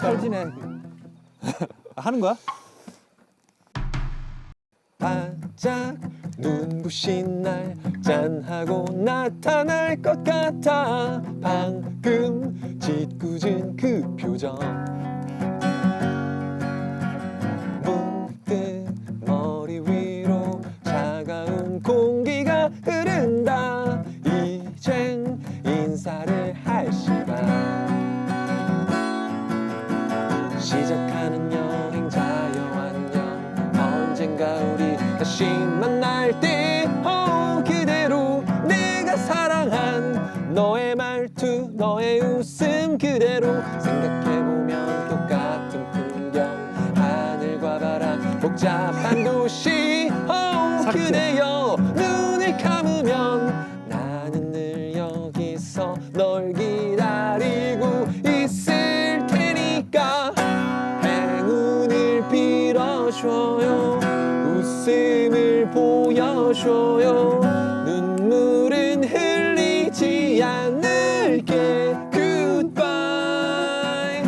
찰지네. 하는 거야? 반짝 눈부신 날 짠하고 나타날 것 같아 방금 짓궂은 그 표정 문득 머리 위로 차가운 공 시작하는 여행자여 안녕. 언젠가 우리 다시 만날 때 어, 그대로 내가 사랑한 너의 말투 너의 웃음 그대로 생각해보면 똑같은 풍경. 하늘과 바람 복잡한 도시 어, 삭제. 그대여 빌어줘요. 웃음을 보여줘요. 눈물은 흘리지 않을게. Goodbye.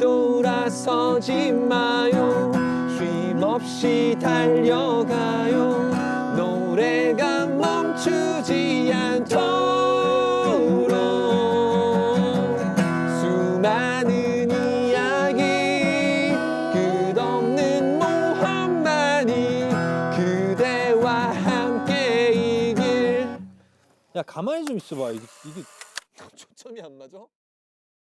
뒤돌아서지 마요. 쉼없이 달려가요. 노래가 멈추지 않도록. 수많은 그대와 함께 이길 야 가만히 좀 있어봐. 이게 이게 초점이 안 맞아?